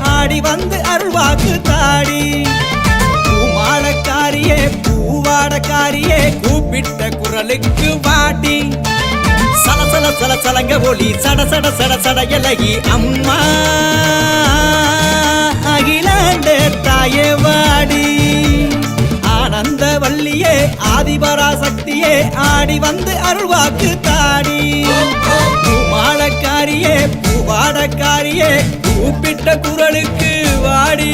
ஆடி வந்து அருள்வாக்கு தாடி. பூமாலக்காரியே பூவாடக்காரியே கூப்பிட்ட குரலுக்கு வாடி. சலசல சல சலங்க ஒளி சட சட சட சட இலகி அம்மா. அகிலாண்ட தாயே வாடி. ஆனந்த வள்ளியே ஆதிபராசக்தியே ஆடி வந்து அருள்வாக்கு தாடி. பூமாலக்காரியே பூவாடக்காரியே கூப்பிட்ட குரலுக்கு வாடி.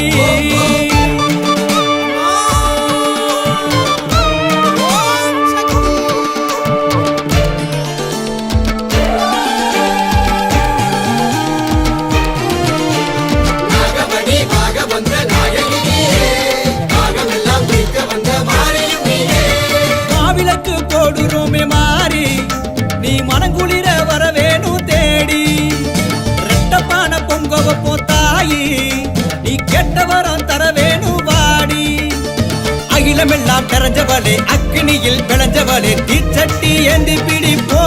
நீ கெட்ட வரம் தர வேணும் வாடி அகிலமெல்லாம் நிறைஞ்சவளே அக்னியில் விளைஞ்சவளே தீச்சட்டி ஏந்தி பிடிப்போ.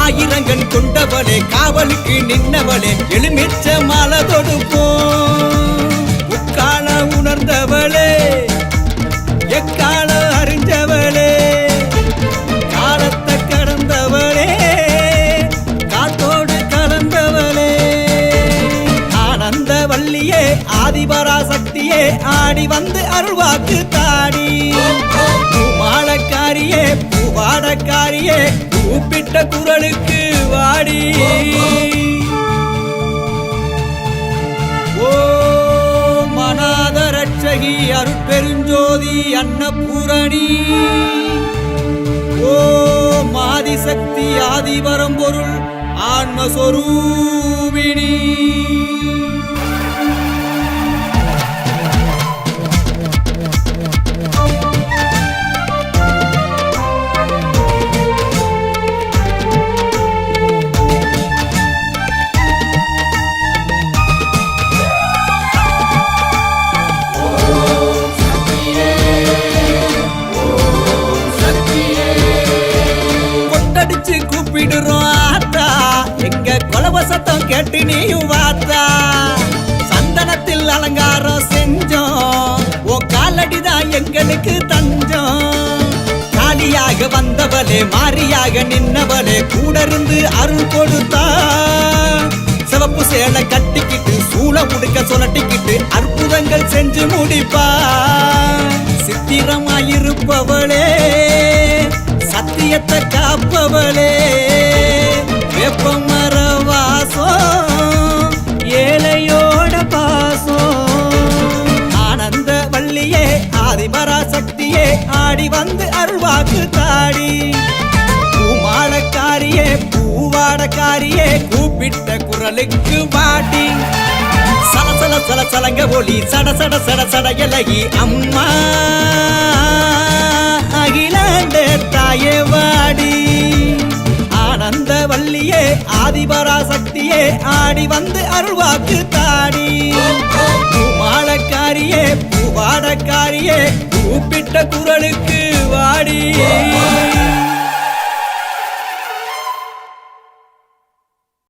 ஆயிரங்கன் கொண்டவளே காவலுக்கு நின்னவளே எலுமிச்ச மாலை தொடுப்போம் ஆதிபராசக்தியே ஆடி வந்து அருள்வாக்கு தாடி. பூமாலக்காரியே பூவாடக்காரியே கூப்பிட்ட குரலுக்கு வாடி. ஓ அருட்பெருஞ்சோதி அன்னபூரணி. ஓ மாதிசக்தி ஆதிபரம்பொருள் ஆன்மஸ்வரூபிணி. சத்தம் வாத்தா. சந்தனத்தில் அலங்காரம் செஞ்சோம். ஓ காலடிதான் எங்களுக்கு தஞ்சம். காலியாக வந்தவளே மாரியாக நின்னவளே கூட இருந்து அருள் கொடுத்தா சிவப்பு சேலை கட்டிக்கிட்டு சூள முடுக்க சொலட்டிக்கிட்டு அற்புதங்கள் செஞ்சு முடிப்பா சித்திரமாயிருப்பவளே சத்தியத்தை காப்பவளே ஆடி வந்து அருள்வாக்கு தாடி. பூமாலக்காரியே பூவாடக்காரியே கூப்பிட்ட குரலுக்கு வாடி சலசல சல சலங்க ஒளி சட சட சட சட இலகி அம்மா. அகிலாண்ட தாயே வாடி. ஆனந்த வள்ளியே ஆதிபராசக்தியே ஆடி வந்து அருள்வாக்கு தாடி. பூமாலக்காரியே பூவாடக்காரியே கூப்பிட்ட குரலுக்கு வாடி